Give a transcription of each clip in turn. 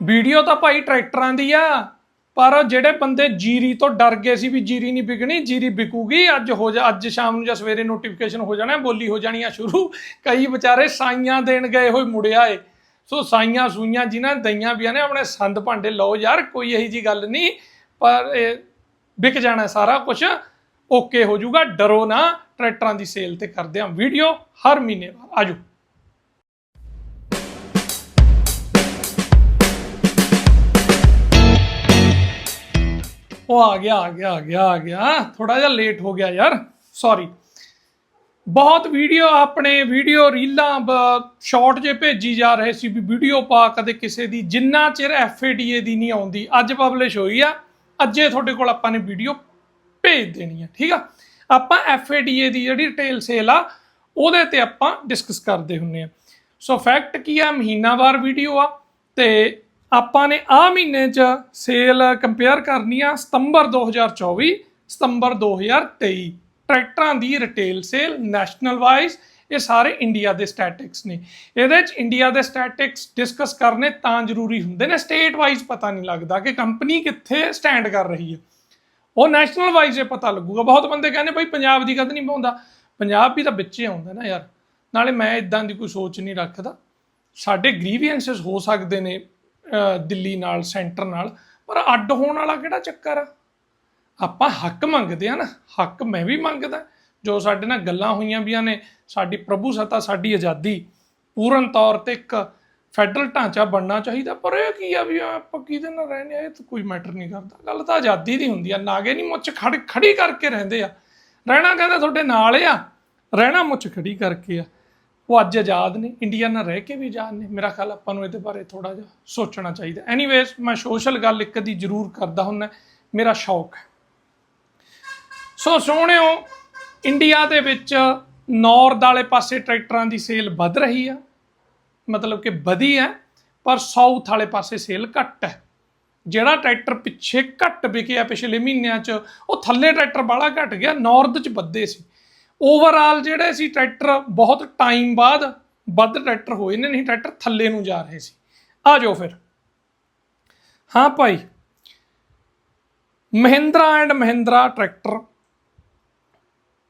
Video ਤਾਂ ਭਾਈ ਟਰੈਕਟਰਾਂ ਦੀ ਆ, ਪਰ ਜਿਹੜੇ ਬੰਦੇ ਜੀਰੀ ਤੋਂ ਡਰ ਗਏ ਸੀ ਵੀ ਜੀਰੀ ਨਹੀਂ ਵਿਕਣੀ, ਜੀਰੀ ਵਿਕੂਗੀ, ਅੱਜ ਹੋ ਜਾ, ਅੱਜ ਸ਼ਾਮ ਨੂੰ ਜਾਂ ਸਵੇਰੇ ਨੋਟੀਫਿਕੇਸ਼ਨ ਹੋ ਜਾਣਾ, ਬੋਲੀ ਹੋ ਜਾਣੀ ਆ ਸ਼ੁਰੂ। ਕਈ ਵਿਚਾਰੇ ਸਾਈਆਂ ਦੇਣ ਗਏ ਹੋਏ ਮੁੜਿਆ ਏ ਸੋ ਸਾਈਆਂ ਸੂਈਆਂ ਜਿਨ੍ਹਾਂ ਦਈਆਂ ਵੀ ਨੇ, ਆਪਣੇ ਸੰਦ ਭਾਂਡੇ, ਲਓ ਯਾਰ, ਕੋਈ ਇਹੀ ਜੀ ਗੱਲ ਨਹੀਂ, ਪਰ ਇਹ ਵਿਕ ਜਾਣਾ ਸਾਰਾ ਕੁਝ ਓਕੇ ਹੋ ਜਾਊਗਾ, ਡਰੋ ਨਾ, ਟਰੈਕਟਰਾਂ ਦੀ ਸੇਲ ਤੇ ਕਰਦੇ ਆ ਵੀਡੀਓ, ਹਰ ਮਹੀਨੇ ਬਾਅਦ। ਆਜੋ। ਉਹ ਆ ਗਿਆ ਆ ਗਿਆ ਆ ਗਿਆ ਆ ਗਿਆ। ਥੋੜਾ ਜਿਹਾ ਲੇਟ ਹੋ ਗਿਆ ਯਾਰ। ਸੌਰੀ ਬਹੁਤ ਵੀਡੀਓ ਆਪਣੇ ਵੀਡੀਓ ਰੀਲਾਂ ਸ਼ਾਰਟ ਜੇ ਭੇਜੀ ਜਾ ਰਹੇ ਸੀ ਵੀ ਵੀਡੀਓ ਪਾ ਕਦੇ ਕਿਸੇ ਦੀ। ਜਿੰਨਾ ਚਿਰ ਐਫਏਡੀਏ ਦੀ ਨਹੀਂ ਆਉਂਦੀ, ਅੱਜ ਪਬਲਿਸ਼ ਹੋਈ ਆ। ਅੱਜੇ ਤੁਹਾਡੇ ਕੋਲ ਆਪਾਂ ਨੇ ਵੀਡੀਓ ਭੇਜ ਦੇਣੀ ਆ, ਠੀਕ ਆ? ਆਪਾਂ ਐਫਏਡੀਏ ਦੀ ਜਿਹੜੀ ਰਿਟੇਲ ਸੇਲ ਆ, ਉਹਦੇ ਤੇ ਆਪਾਂ ਡਿਸਕਸ ਕਰਦੇ ਹੁੰਨੇ ਆ। ਸੋ ਫੈਕਟ ਕੀ ਆ, ਮਹੀਨਾਵਾਰ ਵੀਡੀਓ ਆ, ਤੇ ਆਪਾਂ ਨੇ ਆ ਮਹੀਨੇ ਚ ਸੇਲ ਕੰਪੇਅਰ ਕਰਨੀ ਆ ਸਤੰਬਰ 2024 ਸਤੰਬਰ 2023 ਟਰੈਕਟਰਾਂ ਦੀ ਰਿਟੇਲ ਸੇਲ ਨੈਸ਼ਨਲ ਵਾਈਜ਼ ਇਹ ਸਾਰੇ ਇੰਡੀਆ ਦੇ ਸਟੈਟਿਕਸ ਨੇ। ਇਹਦੇ ਚ ਇੰਡੀਆ ਦੇ ਸਟੈਟਿਕਸ ਡਿਸਕਸ ਕਰਨੇ ਤਾਂ ਜ਼ਰੂਰੀ ਹੁੰਦੇ ਨੇ। ਸਟੇਟ ਵਾਈਜ਼ ਪਤਾ ਨਹੀਂ ਲੱਗਦਾ ਕਿ ਕੰਪਨੀ ਕਿੱਥੇ ਸਟੈਂਡ ਕਰ ਰਹੀ ਹੈ। ਉਹ ਨੈਸ਼ਨਲ ਵਾਈਜ਼ ਇਹ ਪਤਾ ਲੱਗੂਗਾ। ਬਹੁਤ ਬੰਦੇ ਕਹਿੰਦੇ ਭਾਈ ਪੰਜਾਬ ਦੀ ਕਦ ਨਹੀਂ ਪਾਉਂਦਾ। ਪੰਜਾਬ ਵੀ ਤਾਂ ਵਿੱਚ ਆਉਂਦਾ ਨਾ ਯਾਰ। ਨਾਲੇ ਮੈਂ ਇਦਾਂ ਦੀ ਕੋਈ ਸੋਚ ਨਹੀਂ ਰੱਖਦਾ। ਸਾਡੇ ਗ੍ਰੀਵੈਂਸਸ ਹੋ ਸਕਦੇ ਨੇ। ਦਿੱਲੀ ਨਾਲ, ਸੈਂਟਰ ਨਾਲ। ਪਰ ਅੱਡ ਹੋਣ ਵਾਲਾ ਕਿਹੜਾ ਚੱਕਰ ਆ? ਆਪਾਂ ਹੱਕ ਮੰਗਦੇ ਆ ਨਾ। ਹੱਕ ਮੈਂ ਵੀ ਮੰਗਦਾ। ਜੋ ਸਾਡੇ ਨਾਲ ਗੱਲਾਂ ਹੋਈਆਂ ਵੀਆਂ ਨੇ, ਸਾਡੀ ਪ੍ਰਭੂ ਸੱਤਾ, ਸਾਡੀ ਆਜ਼ਾਦੀ, ਪੂਰਨ ਤੌਰ ਤੇ ਇੱਕ ਫੈਡਰਲ ਢਾਂਚਾ ਬਣਨਾ ਚਾਹੀਦਾ। ਪਰ ਇਹ ਕੀ ਆ ਵੀ ਆਪਾਂ ਕਿਹਦੇ ਨਾਲ ਰਹਿੰਦੇ ਆ? ਇਹ ਤਾਂ ਕੋਈ ਮੈਟਰ ਨਹੀਂ ਕਰਦਾ। ਗੱਲ ਤਾਂ ਆਜ਼ਾਦੀ ਦੀ ਹੁੰਦੀ ਆ। ਨਾਗੇ ਨਹੀਂ ਮੁੱਛ ਖੜ, ਖੜੀ ਕਰਕੇ ਰਹਿੰਦੇ ਆ। ਰਹਿਣਾ ਕਹਿੰਦਾ ਤੁਹਾਡੇ ਨਾਲ ਆ। ਰਹਿਣਾ ਮੁੱਛ ਖੜੀ ਕਰਕੇ ਆ। ਉਹ ਅੱਜ ਆਜ਼ਾਦ ਨੇ, ਇੰਡੀਆ ਨਾਲ ਰਹਿ ਕੇ ਵੀ ਆਜ਼ਾਦ ਨੇ। ਮੇਰਾ ਖਿਆਲ ਆਪਾਂ ਨੂੰ ਇਹਦੇ ਬਾਰੇ ਥੋੜਾ ਜਿਹਾ ਸੋਚਣਾ ਚਾਹੀਦਾ। ਐਨੀਵੇਜ਼ ਮੈਂ ਸੋਸ਼ਲ ਗੱਲ ਇੱਕ ਦੀ ਜ਼ਰੂਰ ਕਰਦਾ ਹੁੰਦਾ ਮੇਰਾ ਸ਼ੌਕ ਹੈ। ਸੋ ਸੋਹਣਿਓ, ਇੰਡੀਆ ਦੇ ਵਿੱਚ ਨੌਰਥ ਵਾਲੇ ਪਾਸੇ ਟਰੈਕਟਰਾਂ ਦੀ ਸੇਲ ਵੱਧ ਰਹੀ ਆ। ਮਤਲਬ ਕਿ ਵਧੀ ਹੈ, ਪਰ ਸਾਊਥ ਵਾਲੇ ਪਾਸੇ ਸੇਲ ਘੱਟ ਹੈ। ਜਿਹੜਾ ਟਰੈਕਟਰ ਪਿੱਛੇ ਘੱਟ ਵਿਕਿਆ ਪਿਛਲੇ ਮਹੀਨਿਆਂ 'ਚ, ਉਹ ਥੱਲੇ ਟਰੈਕਟਰ ਬਾਹਲਾ ਘਟ ਗਿਆ ਨਾਰਥ 'ਚ ਵੱਧੇ ਸੀ। ਓਵਰਆਲ ਜਿਹੜੇ ਸੀ ਟਰੈਕਟਰ ਬਹੁਤ ਟਾਈਮ ਬਾਅਦ ਵੱਧ ਟਰੈਕਟਰ ਹੋਏ ਨੇ, ਨਹੀਂ ਟਰੈਕਟਰ ਥੱਲੇ ਨੂੰ ਜਾ ਰਹੇ ਸੀ। ਆ ਜਾਓ ਫਿਰ। ਹਾਂ ਭਾਈ, ਮਹਿੰਦਰਾ ਐਂਡ ਮਹਿੰਦਰਾ ਟਰੈਕਟਰ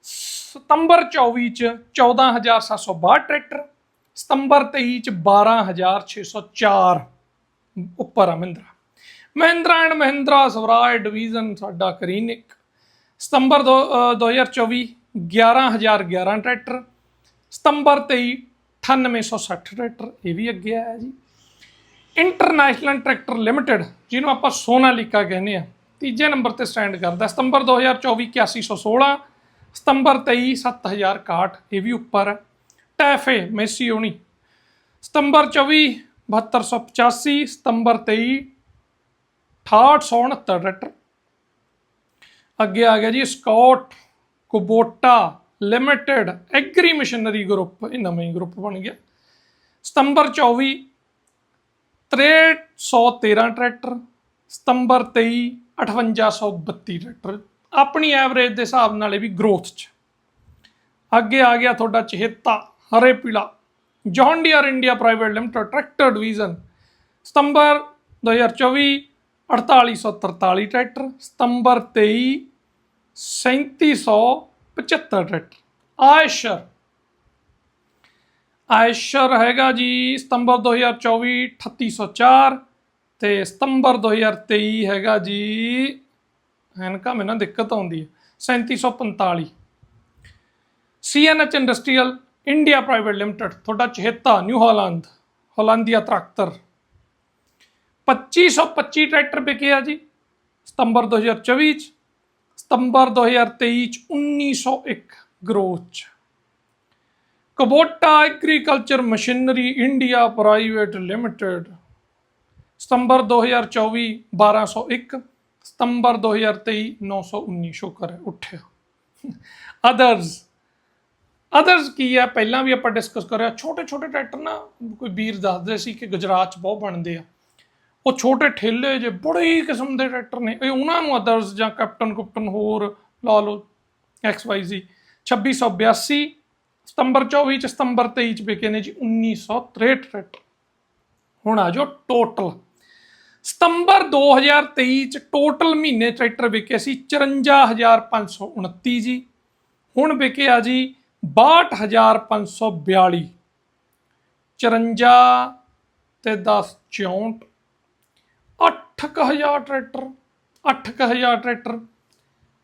ਸਤੰਬਰ 24 ਚ 14762 ਟਰੈਕਟਰ ਸਤੰਬਰ 23 ਚ 12604 ਉੱਪਰ ਆ ਮਹਿੰਦਰਾ। ਮਹਿੰਦਰਾ ਐਂਡ ਮਹਿੰਦਰਾ ਸਵਰਾਜ ਡਿਵੀਜ਼ਨ ਸਾਡਾ ਕਰੀਨਿਕ। ਸਤੰਬਰ ਦੋ- ਅਹ 2024 11011 ਟਰੈਕਟਰ, ਸਤੰਬਰ 23 9860 ਟਰੈਕਟਰ, ਇਹ ਵੀ ਅੱਗੇ ਆਇਆ ਜੀ। ਇੰਟਰਨੈਸ਼ਨਲ ਟਰੈਕਟਰ ਲਿਮਟਿਡ, ਜਿਹਨੂੰ ਆਪਾਂ ਸੋਨਾਲੀਕਾ ਕਹਿੰਦੇ ਆ, ਤੀਜੇ ਨੰਬਰ ਤੇ ਸਟੈਂਡ ਕਰਦਾ। ਸਤੰਬਰ 2024 8116 ਸਤੰਬਰ 23 7061 ਇਹ ਵੀ ਉੱਪਰ ਹੈ ਟੈਫੇ, ਮੈਸੀਓਨੀ। ਸਤੰਬਰ 24 7285 ਸਤੰਬਰ 23 6869 ਟਰੈਕਟਰ। ਅੱਗੇ ਆ ਗਿਆ ਜੀ Scott. Kubota limited agri machinery group, ਇਹ ਨਵਾਂ ਹੀ ਗਰੁੱਪ ਬਣ ਗਿਆ। ਸਤੰਬਰ 24 6313 ਟਰੈਕਟਰ। ਸਤੰਬਰ 23 5832 ਟਰੈਕਟਰ। ਆਪਣੀ ਐਵਰੇਜ ਦੇ ਹਿਸਾਬ ਨਾਲ ਇਹ ਵੀ ਗਰੋਥ 'ਚ। ਅੱਗੇ ਆ ਗਿਆ ਤੁਹਾਡਾ ਚਹੇਤਾ, ਹਰੇ ਪੀਲਾ। John Deere India private limited tractor division ਸਤੰਬਰ 2024 4843 ਟਰੈਕਟਰ। ਸਤੰਬਰ 23 3775 ਟਰੈਕਟਰ ਆਇਸ਼ਰ। ਆਇਸ਼ਰ ਹੈਗਾ ਜੀ ਸਤੰਬਰ 2024 3804 ਤੇ ਸਤੰਬਰ 2023 ਹੈਗਾ ਜੀ ਐਨਕਾ ਮੈਨੂੰ ਨਾ ਦਿੱਕਤ ਆਉਂਦੀ ਹੈ 3745 CNH industrial India private limited, ਤੁਹਾਡਾ ਚਹੇਤਾ, ਨਿਊ ਹਾਲੈਂਡ ਹੋਲੰਦੀਆ ਟਰੈਕਟਰ 2525 ਟਰੈਕਟਰ ਵਿਕੇ ਆ ਜੀ, ਸਤੰਬਰ 2024 ਚ। ਸਤੰਬਰ 2023 ਚ 1901 ਗਰੋਥ ਚ Kubota agriculture machinery India private limited. ਸਤੰਬਰ 2024 1201 ਸਤੰਬਰ 2023 919 ਸ਼ੁਕਰ ਹੈ, ਉੱਠਿਆ। ਅਦਰਸ ਅਦਰਸ ਕੀ ਹੈ? ਪਹਿਲਾਂ ਵੀ ਆਪਾਂ ਡਿਸਕਸ ਕਰਿਆ ਛੋਟੇ ਛੋਟੇ ਟਰੈਕਟਰ ਨਾ, ਕੋਈ ਵੀਰ ਦੱਸਦੇ ਸੀ ਕਿ ਗੁਜਰਾਤ 'ਚ ਬਹੁਤ ਬਣਦੇ ਆ। ਉਹ ਛੋਟੇ ਠੇਲੇ ਜੇ ਬੜੇ ਕਿਸਮ ਦੇ ਟਰੈਕਟਰ ਨੇ। ਇਹ ਉਹਨਾਂ ਨੂੰ ਅਦਰਸ ਜਾਂ ਕੈਪਟਨ ਕੁਪਟਨ ਹੋਰ ਲਾ ਲਓ ਐਕਸ ਵਾਈ ਜ਼ੀ 2682 ਸਤੰਬਰ 24 ਚ ਸਤੰਬਰ 23 ਚ ਵਿਕੇ ਨੇ ਜੀ 1963 ਟਰੈਕਟਰ। ਹੁਣ ਆ ਜਾਓ ਟੋਟਲ ਸਤੰਬਰ 2023 ਚ ਟੋਟਲ ਮਹੀਨੇ ਟਰੈਕਟਰ ਵਿਕੇ ਸੀ 54529 ਜੀ। ਹੁਣ ਵਿਕਿਆ ਜੀ 62542 54 ਤੇ 10 64 8000 ਟਰੈਕਟਰ 8000 ਟਰੈਕਟਰ।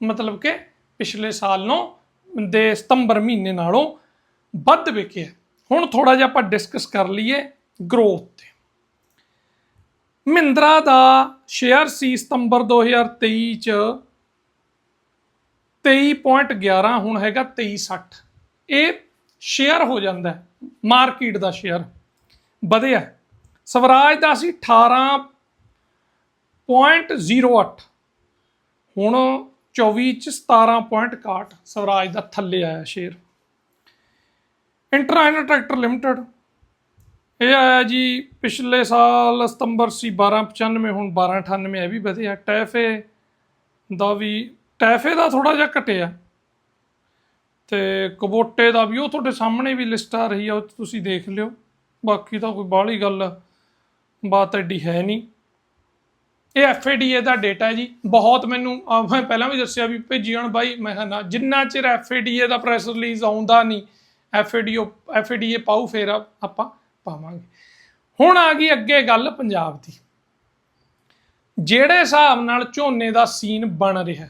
ਮਤਲਬ ਕਿ ਪਿਛਲੇ ਸਾਲ ਨੂੰ, ਦੇ ਸਤੰਬਰ ਮਹੀਨੇ ਨਾਲੋਂ ਵੱਧ ਵਿਕਿਆ। ਹੁਣ ਥੋੜਾ ਜਿਹਾ ਆਪਾਂ ਡਿਸਕਸ ਕਰ ਲਈਏ ਗਰੋਥ ਤੇ। ਮਹਿੰਦਰਾ ਦਾ ਸ਼ੇਅਰ ਸੀ ਸਤੰਬਰ 2023 ਚ 23.11 ਹੁਣ ਹੈਗਾ 2360 ਇਹ ਸ਼ੇਅਰ ਹੋ ਜਾਂਦਾ ਮਾਰਕੀਟ ਦਾ ਸ਼ੇਅਰ ਵਧਿਆ। ਸਵਰਾਜ ਦਾ ਸੀ 18.08 ਹੁਣ 24 ਚ 17.61 ਸਵਰਾਜ ਦਾ ਥੱਲੇ ਆਇਆ ਸ਼ੇਅਰ ਇੰਟਰਾਈਨਰ ਟਰੈਕਟਰ ਲਿਮਟਿਡ। ਇਹ ਆਇਆ ਜੀ ਪਿਛਲੇ ਸਾਲ ਸਤੰਬਰ ਸੀ 1295 ਹੁਣ 1298 ਇਹ ਵੀ ਵਧਿਆ ਟੈਫੇ ਦਾ ਵੀ, ਟੈਫੇ ਦਾ ਥੋੜਾ ਜਿਹਾ ਘਟਿਆ। ਤੇ ਕਬੋਟੇ ਦਾ ਵੀ, ਉਹ ਤੁਹਾਡੇ ਸਾਹਮਣੇ ਵੀ ਲਿਸਟ ਆ ਰਹੀ ਆ, ਉਹ 'ਚ ਤੁਸੀਂ ਦੇਖ ਲਿਓ। ਬਾਕੀ ਤਾਂ ਕੋਈ ਬਾਹਲੀ ਗੱਲ ਬਾਤ ਐਡੀ ਹੈ ਨਹੀਂ। ਇਹ ਐਫਏਡੀਏ ਦਾ ਡੇਟਾ ਹੈ ਜੀ। ਬਹੁਤ ਮੈਨੂੰ, ਅਹ, ਮੈਂ ਪਹਿਲਾਂ ਵੀ ਦੱਸਿਆ ਵੀ ਭੇਜੀ ਭੇਜੀਣ ਬਾਈ, ਮੈਂ ਕਿਹਾ ਨਾ, ਜਿੰਨਾ ਚਿਰ ਐਫਏਡੀਏ ਦਾ ਪ੍ਰੈਸ ਰਿਲੀਜ਼ ਆਉਂਦਾ ਨਹੀਂ ਐਫਏਡੀਓ ਐਫਏਡੀਏ ਪਾਉ ਫੇਰ ਆ- ਆਪਾਂ ਪਾਵਾਂਗੇ। ਹੁਣ ਆ ਗਈ ਅੱਗੇ ਗੱਲ ਪੰਜਾਬ ਦੀ। ਜਿਹੜੇ ਹਿਸਾਬ ਨਾਲ ਝੋਨੇ ਦਾ ਸੀਨ ਬਣ ਰਿਹਾ,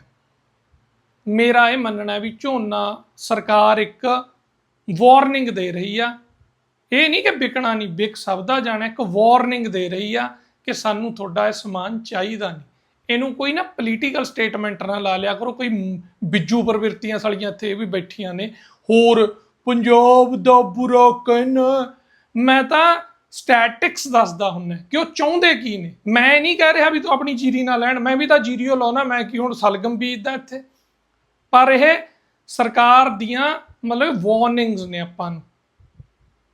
ਮੇਰਾ ਇਹ ਮੰਨਣਾ ਹੈ ਵੀ ਝੋਨਾ ਸਰਕਾਰ ਇੱਕ ਵਾਰਨਿੰਗ ਦੇ ਰਹੀ ਆ। ਇਹ ਨਹੀਂ ਕਿ ਵਿਕਣਾ ਨਹੀਂ, ਵਿਕ ਸਕਦਾ ਜਾਣਾ, ਇੱਕ ਵਾਰਨਿੰਗ ਦੇ ਰਹੀ ਆ ਕਿ ਸਾਨੂੰ ਤੁਹਾਡਾ ਇਹ ਸਮਾਨ ਚਾਹੀਦਾ ਨਹੀਂ। ਇਹਨੂੰ ਕੋਈ ਨਾ ਪੋਲੀਟੀਕਲ ਸਟੇਟਮੈਂਟ ਨਾ ਲਾ ਲਿਆ ਕਰੋ, ਕੋਈ ਬਿੱਜੂ ਪ੍ਰਵਿਰਤੀਆਂ ਸਾਲੀਆਂ ਇੱਥੇ ਇਹ ਵੀ ਬੈਠੀਆਂ ਨੇ। ਹੋਰ, ਪੰਜਾਬ ਦਾ ਬੁਰਾ ਕਹਿਣਾ, ਮੈਂ ਤਾਂ ਸਟੈਟਿਕਸ ਦੱਸਦਾ ਹੁੰਨਾ ਕਿ ਉਹ ਚਾਹੁੰਦੇ ਕੀ ਨੇ? ਮੈਂ ਨਹੀਂ ਕਹਿ ਰਿਹਾ ਵੀ ਤੂੰ ਆਪਣੀ ਜੀਰੀ ਨਾ ਲੈਣ, ਮੈਂ ਵੀ ਤਾਂ ਜੀਰੀਓ ਲਾਉਣਾ ਮੈਂ ਕੀ ਹੁਣ ਸਲਗਮ ਬੀਜਦਾ ਇੱਥੇ? ਪਰ ਇਹ ਸਰਕਾਰ ਦੀਆਂ ਮਤਲਬ ਵਾਰਨਿੰਗਸ ਨੇ ਆਪਾਂ ਨੂੰ,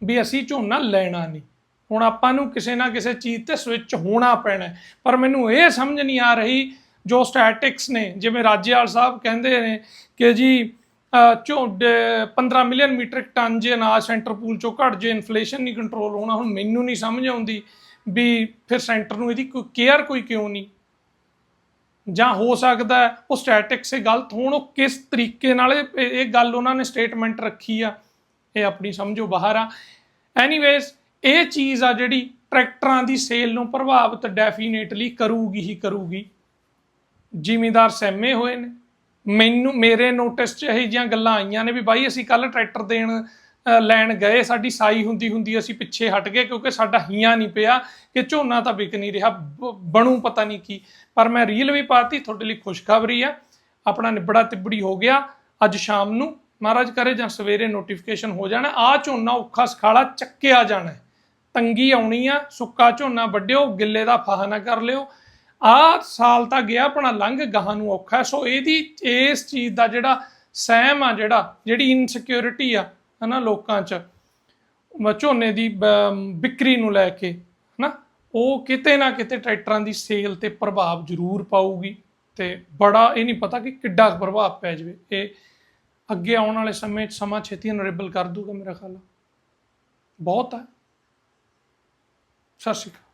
ਵੀ ਅਸੀਂ ਝੋਨਾ ਲੈਣਾ ਨਹੀਂ। ਹੁਣ ਆਪਾਂ ਨੂੰ ਕਿਸੇ ਨਾ ਕਿਸੇ ਚੀਜ਼ ਤੇ ਸਵਿਚ ਹੋਣਾ ਪੈਣਾ ਪਰ ਮੈਨੂੰ ਇਹ ਸਮਝ ਨਹੀਂ ਆ ਰਹੀ ਜੋ ਸਟੈਟਿਕਸ ਨੇ ਜਿਵੇਂ ਰਾਜੇਵਾਲ ਸਾਹਿਬ ਕਹਿੰਦੇ ਨੇ ਕਿ ਜੀ ਅਹ, ਝੋ ਡ- 15 ਮਿਲੀਅਨ ਮੀਟ੍ਰਿਕ ਟਨ ਜੇ ਅਨਾਜ ਸੈਂਟਰ ਪੂਲ ਚੋਂ ਘਟ ਜੇ ਇਨਫਲੇਸ਼ਨ ਨਹੀਂ ਕੰਟਰੋਲ ਹੋਣਾ ਹੁਣ ਮੈਨੂੰ ਨਹੀਂ ਸਮਝ ਆਉਂਦੀ ਵੀ ਫਿਰ ਸੈਂਟਰ ਨੂੰ ਇਹਦੀ ਕੋਈ ਕੇਅਰ ਕੋਈ ਕਿਉਂ ਨਹੀਂ? ਜਾਂ ਹੋ ਸਕਦਾ ਉਹ ਸਟੈਟਿਕਸ ਇਹ ਗਲਤ ਹੋਣ ਉਹ ਕਿਸ ਤਰੀਕੇ ਨਾਲ ਇਹ ਗੱਲ ਉਹਨਾਂ ਨੇ ਸਟੇਟਮੈਂਟ ਰੱਖੀ ਆ? ਇਹ ਆਪਣੀ ਸਮਝੋ ਬਾਹਰ ਆ। ਐਨੀਵੇਜ਼ ਇਹ ਚੀਜ਼ ਆ ਜਿਹੜੀ ਟਰੈਕਟਰਾਂ ਦੀ ਸੇਲ ਨੂੰ ਪ੍ਰਭਾਵਿਤ ਡੈਫੀਨੇਟਲੀ ਕਰੂਗੀ ਹੀ ਕਰੂਗੀ। ਜ਼ਿਮੀਦਾਰ ਸਹਿਮੇ ਹੋਏ ਨੇ। ਮੈਨੂੰ, ਮੇਰੇ ਨੋਟਿਸ 'ਚ ਇਹ ਜਿਹੀਆਂ ਗੱਲਾਂ ਆਈਆਂ ਨੇ ਵੀ ਬਾਈ ਅਸੀਂ ਕੱਲ ਟਰੈਕਟਰ ਦੇਣ ਲੈਣ ਗਏ, ਸਾਡੀ ਸਾਈ ਹੁੰਦੀ ਹੁੰਦੀ ਅਸੀਂ ਪਿੱਛੇ ਹਟ ਗਏ ਕਿਉਂਕਿ ਸਾਡਾ ਹੀਆਂ ਨਹੀਂ ਪਿਆ ਕਿ ਝੋਨਾ ਤਾਂ ਵਿਕ ਨਹੀਂ ਰਿਹਾ, ਬ- ਬਣੂ ਪਤਾ ਨਹੀਂ ਕੀ। ਪਰ ਮੈਂ ਰੀਲ ਵੀ ਪਾਤੀ, ਤੁਹਾਡੇ ਲਈ ਖੁਸ਼ਖਬਰੀ ਆ। ਆਪਣਾ ਨਿਬੜਾ ਤਿਬੜੀ ਹੋ ਗਿਆ ਅੱਜ ਸ਼ਾਮ ਨੂੰ। ਮਹਾਰਾਜ ਕਰੇ ਜਾਂ ਸਵੇਰੇ ਨੋਟੀਫਿਕੇਸ਼ਨ ਹੋ ਜਾਣਾ ਆ ਝੋਨਾ ਔਖਾ, ਸਖਾਲਾ ਚੱਕਿਆ ਜਾਣਾ। ਤੰਗੀ ਆਉਣੀ ਆ, ਸੁੱਕਾ ਝੋਨਾ ਵੱਢਿਓ, ਗਿੱਲੇ ਦਾ ਫਾਹਾ ਨਾ ਕਰ ਲਿਓ। ਆ ਸਾਲ ਤਾਂ ਗਿਆ, ਆਪਣਾ ਲੰਘ ਗਾਹਾਂ ਨੂੰ ਔਖਾ। ਸੋ ਇਹਦੀ, ਇਸ ਚੀਜ਼ ਦਾ ਜਿਹੜਾ ਸਹਿਮ ਆ, ਜਿਹੜਾ, ਜਿਹੜੀ ਇਨਸਿਕਿਉਰਿਟੀ ਆ, ਹਨਾ, ਲੋਕਾਂ 'ਚ ਝੋਨੇ ਦੀ ਵਿਕਰੀ ਨੂੰ ਲੈ ਕੇ, ਹਨਾ, ਉਹ ਕਿਤੇ ਨਾ ਕਿਤੇ ਟਰੈਕਟਰਾਂ ਦੀ ਸੇਲ ਤੇ ਪ੍ਰਭਾਵ ਜ਼ਰੂਰ ਪਾਊਗੀ। ਤੇ ਬੜਾ ਇਹ ਨਹੀਂ ਪਤਾ ਕਿ ਕਿੱਡਾ ਪ੍ਰਭਾਵ ਪੈ ਜਾਵੇ। ਇਹ ਅੱਗੇ ਆਉਣ ਵਾਲੇ ਸਮੇਂ 'ਚ ਸਮਾਂ ਛੇਤੀ ਨਰੇਬਲ ਕਰ ਦੂਗਾ ਮੇਰਾ ਖਿਆਲ ਆ। ਬਹੁਤ ਹੈ ਸਤਿ ਸ਼੍ਰੀ ਅਕਾਲ